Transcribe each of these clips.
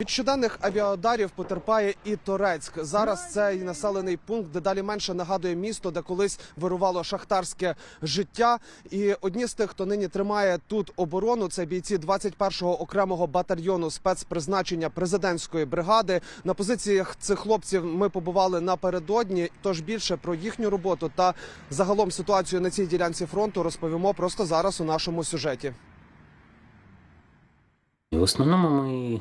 Від щоденних авіаударів потерпає і Торецьк. Зараз цей населений пункт дедалі менше нагадує місто, де колись вирувало шахтарське життя. І одні з тих, хто нині тримає тут оборону, це бійці 21-го окремого батальйону спецпризначення президентської бригади. На позиціях цих хлопців ми побували напередодні. Тож більше про їхню роботу та загалом ситуацію на цій ділянці фронту розповімо просто зараз у нашому сюжеті. В основному ми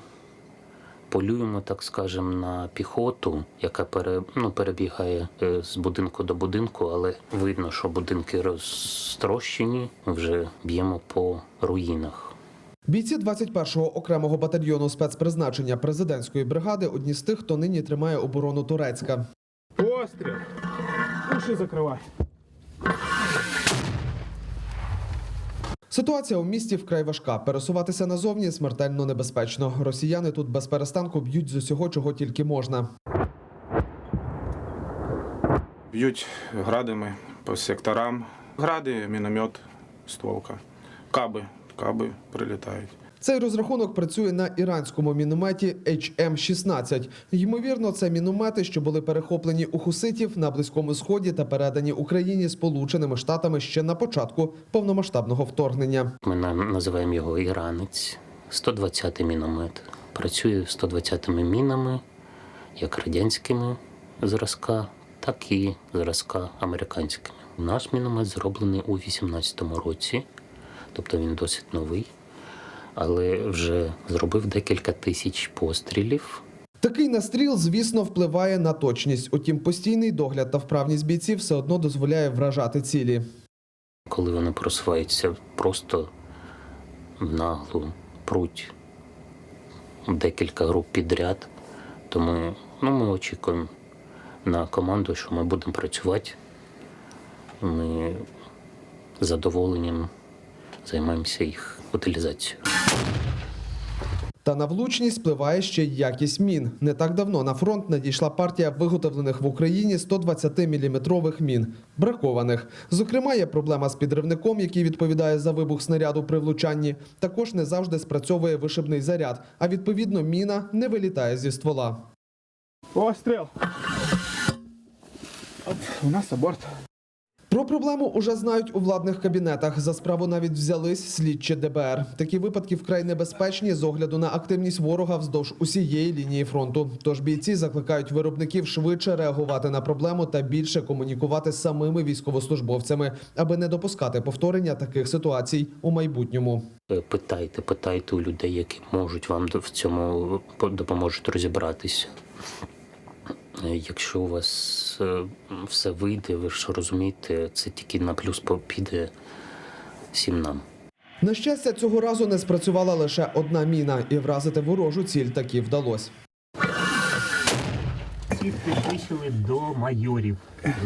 полюємо, так скажемо, на піхоту, яка пере, ну, перебігає е, з будинку до будинку, але видно, що будинки розтрощені, вже б'ємо по руїнах. Бійці 21-го окремого батальйону спецпризначення президентської бригади одні з тих, хто нині тримає оборону Турецька. Постріл. Уші закривай. Ситуація у місті вкрай важка. Пересуватися назовні смертельно небезпечно. Росіяни тут без перестанку б'ють з усього, чого тільки можна. Б'ють градами по секторам. Гради, міномет, стволка. Каби, каби прилітають. Цей розрахунок працює на іранському мінометі HM-16. Ймовірно, це міномети, що були перехоплені у хуситів на близькому сході та передані Україні Сполученими Штатами ще на початку повномасштабного вторгнення. Ми називаємо його іранець, 120-й міномет. Працює 120-ми мінами, як радянськими зразка, так і зразка американськими. Наш міномет зроблений у 18-му році, тобто він досить новий, але вже зробив декілька тисяч пострілів. Такий настріл, звісно, впливає на точність. Утім, постійний догляд та вправність бійців все одно дозволяє вражати цілі. коли вони просуваються просто в наглу пруть декілька груп підряд. Тому ну, ми очікуємо на команду, що ми будемо працювати. Ми задоволенням займаємося їх утилізацією. Та на влучність впливає ще й якість мін. Не так давно на фронт надійшла партія виготовлених в Україні 120-мм мін, бракованих. Зокрема, є проблема з підривником, який відповідає за вибух снаряду при влучанні. Також не завжди спрацьовує вишибний заряд, а відповідно міна не вилітає зі ствола. Постріл. Оп, у нас аборт. Про проблему уже знають у владних кабінетах. За справу навіть взялись слідчі ДБР. Такі випадки вкрай небезпечні з огляду на активність ворога вздовж усієї лінії фронту. Тож бійці закликають виробників швидше реагувати на проблему та більше комунікувати з самими військовослужбовцями, аби не допускати повторення таких ситуацій у майбутньому. Питайте, питайте у людей, які можуть вам в цьому по- допоможуть розібратися. Е, Якщо у вас е, все вийде, ви ж розумієте, це тільки на плюс піде всім нам. На щастя, цього разу не спрацювала лише одна міна, і вразити ворожу ціль таки вдалося. Всіх підвищили до майорів.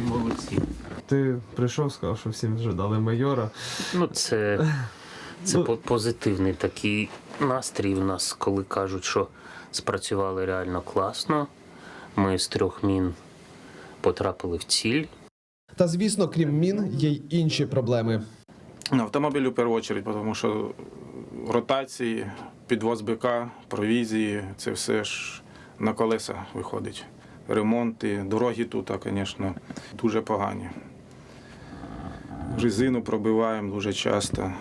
Молодці. Ти прийшов, сказав, що всім вже дали майора. Ну, це, це Ну- по- позитивний такий настрій в нас, коли кажуть, що спрацювали реально класно. Ми з трьох мін потрапили в ціль. Та звісно, крім мін, є й інші проблеми. На автомобілі в першу чергу, тому що ротації, підвоз БК, провізії, це все ж на колеса виходить. Ремонти, дороги тут, звісно, дуже погані. Резину пробиваємо дуже часто.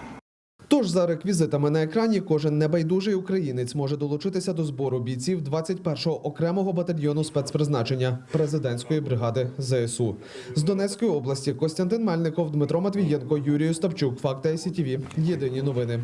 Тож за реквізитами на екрані кожен небайдужий українець може долучитися до збору бійців 21-го окремого батальйону спецпризначення президентської бригади ЗСУ з Донецької області. Костянтин Мельников, Дмитро Матвієнко, Юрій Остапчук. Факти СІТВ. Єдині новини.